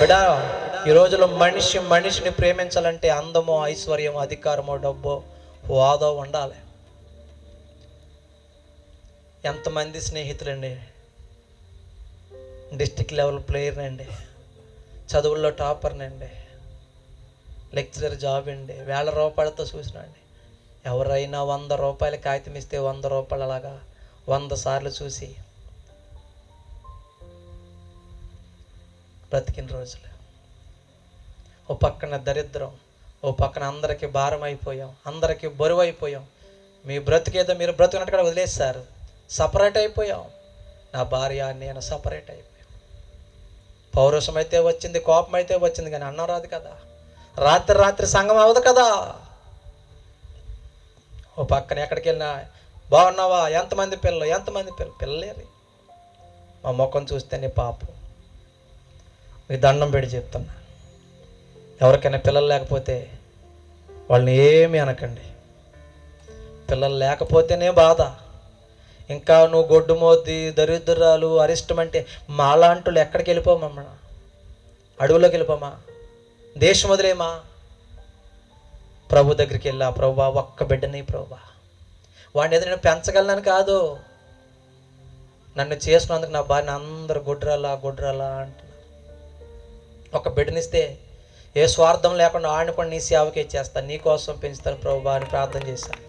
బిడా ఈ రోజులో మనిషి మనిషిని ప్రేమించాలంటే అందమో ఐశ్వర్యం అధికారమో డబ్బో హోదో ఉండాలి. ఎంతమంది స్నేహితులండి? District level ప్లేయర్నండి. చదువుల్లో టాపర్నండి. లెక్చరర్ జాబ్ అండి వేల రూపాయలతో చూసినండి. ఎవరైనా వంద రూపాయలు కాగితం ఇస్తే వంద రూపాయలు అలాగా వంద సార్లు చూసి బ్రతికిన రోజులు. ఓ పక్కన దరిద్రం ఓ పక్కన అందరికీ భారం అయిపోయాం అందరికీ బరువు అయిపోయాం మీ బ్రతికేదో మీరు బ్రతికినట్టు కూడా వదిలేస్తారు. సపరేట్ అయిపోయాం. నా భార్య నేను సపరేట్ అయిపోయాం. పౌరుషం అయితే వచ్చింది కోపం అయితే వచ్చింది కానీ అన్నం రాదు కదా. రాత్రి రాత్రి సంఘం అవ్వదు కదా. ఓ పక్కన ఎక్కడికి వెళ్ళినా బాగున్నావా? ఎంతమంది పిల్లలు? ఎంతమంది పిల్లలు పిల్లలేరు మా ముఖం చూస్తేనే పాపం. మీకు దండం పెట్టి చెప్తున్నా ఎవరికైనా పిల్లలు లేకపోతే వాళ్ళని ఏమీ అనకండి. పిల్లలు లేకపోతేనే బాధ. ఇంకా నువ్వు గొడ్డు మోద్ది దరిద్రాలు అరిష్టం అంటే మాలాంటులు ఎక్కడికి వెళ్ళిపోమమ్మా అడవులోకి వెళ్ళిపోమా? దేశం వదిలేమా ప్రభు దగ్గరికి వెళ్ళా ప్రభా ఒక్క బిడ్డని ప్రభా. వాడిని ఏదో నేను పెంచగలనని కాదు. నన్ను చేసుకున్నందుకు నా భార్య అందరు గుడ్రాలా గుడ్రాలా అంటే ఒక బిడ్డనిస్తే ఏ స్వార్థం లేకుండా ఆడిని కూడా నీ సేవకే చేస్తాను నీ కోసం పెంచుతాను ప్రభు అని ప్రార్థన చేశాను.